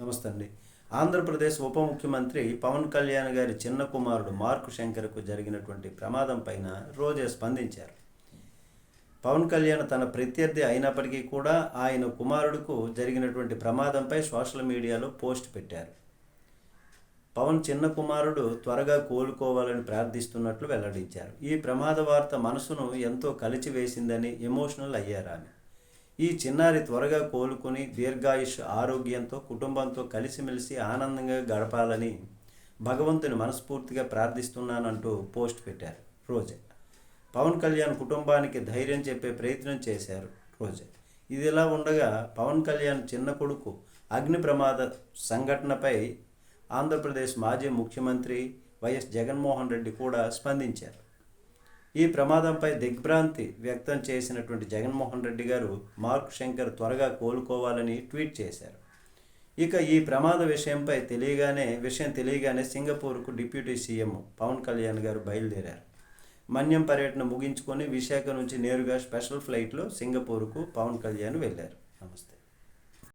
నమస్తే అండి ఆంధ్రప్రదేశ్ ఉప ముఖ్యమంత్రి పవన్ కళ్యాణ్ గారి చిన్న కుమారుడు మార్కు శంకర్కు జరిగినటువంటి ప్రమాదం పైన రోజే స్పందించారు. పవన్ కళ్యాణ్ తన ప్రత్యర్థి అయినప్పటికీ కూడా ఆయన కుమారుడుకు జరిగినటువంటి ప్రమాదంపై సోషల్ మీడియాలో పోస్ట్ పెట్టారు. పవన్ చిన్న కుమారుడు త్వరగా కోలుకోవాలని ప్రార్థిస్తున్నట్లు వెల్లడించారు. ఈ ప్రమాద వార్త మనసును ఎంతో కలిచివేసిందని ఎమోషనల్ అయ్యారు ఆమె. ఈ చిన్నారి త్వరగా కోలుకొని దీర్ఘాయుష్ ఆరోగ్యంతో కుటుంబంతో కలిసిమెలిసి ఆనందంగా గడపాలని భగవంతుని మనస్ఫూర్తిగా ప్రార్థిస్తున్నానంటూ పోస్ట్ పెట్టారు రోజే. పవన్ కళ్యాణ్ కుటుంబానికి ధైర్యం చెప్పే ప్రయత్నం చేశారు రోజే. ఇది ఇలా ఉండగా పవన్ కళ్యాణ్ చిన్న కొడుకు అగ్ని ప్రమాద సంఘటనపై ఆంధ్రప్రదేశ్ మాజీ ముఖ్యమంత్రి వైఎస్ జగన్మోహన్ రెడ్డి కూడా స్పందించారు. ఈ ప్రమాదంపై దిగ్భ్రాంతి వ్యక్తం చేసినటువంటి జగన్మోహన్ రెడ్డి గారు మార్క్ శంకర్ త్వరగా కోలుకోవాలని ట్వీట్ చేశారు. ఇక ఈ ప్రమాద విషయంపై తెలియగానే విషయం తెలియగానే సింగపూర్కు డిప్యూటీ సీఎం పవన్ కళ్యాణ్ గారు బయలుదేరారు. మన్యం పర్యటన ముగించుకొని విశాఖ నుంచి నేరుగా స్పెషల్ ఫ్లైట్లో సింగపూర్కు పవన్ కళ్యాణ్ వెళ్ళారు. నమస్తే.